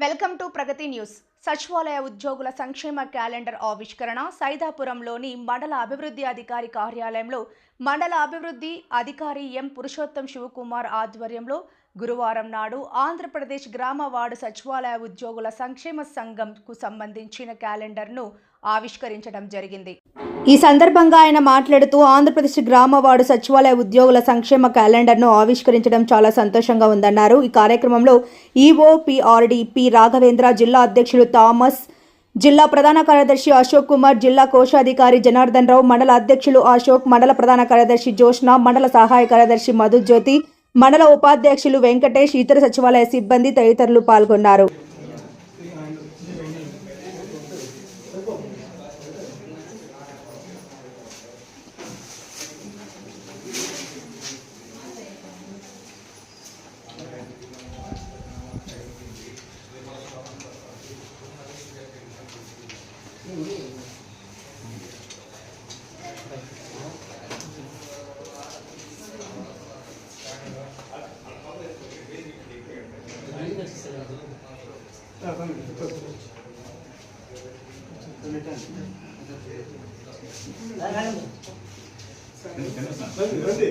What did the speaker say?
Welcome to Pragathi news. సచివాలయ ఉద్యోగుల సంక్షేమ క్యాలెండర్ ఆవిష్కరణ సైదాపురంలోని మండల అభివృద్ధి అధికారి కార్యాలయంలో మండల అభివృద్ధి అధికారి ఎం పురుషోత్తం శివకుమార్ ఆధ్వర్యంలో గురువారం నాడు ఆంధ్రప్రదేశ్ గ్రామ వార్డు సచివాలయ ఉద్యోగుల సంక్షేమ సంఘంకు సంబంధించిన క్యాలెండర్ను ఆవిష్కరించడం జరిగింది. ఈ సందర్భంగా ఆయన మాట్లాడుతూ ఆంధ్రప్రదేశ్ గ్రామ వార్డు సచివాలయ ఉద్యోగుల సంక్షేమ క్యాలెండర్ను ఆవిష్కరించడం చాలా సంతోషంగా ఉందన్నారు. ఈ కార్యక్రమంలో ఈఓ పి రాఘవేంద్ర జిల్లా అధ్యక్షులు థామస్ జిల్లా ప్రధాన కార్యదర్శి అశోక్ కుమార్ జిల్లా కోశాధికారి జనార్దన్ రావు మండల అధ్యక్షులు అశోక్ మండల ప్రధాన కార్యదర్శి జోష్న మండల సహాయ కార్యదర్శి మధుజ్యోతి మండల ఉపాధ్యక్షులు వెంకటేష్ ఇతర సచివాలయ సిబ్బంది తదితరులు పాల్గొన్నారు. రండి.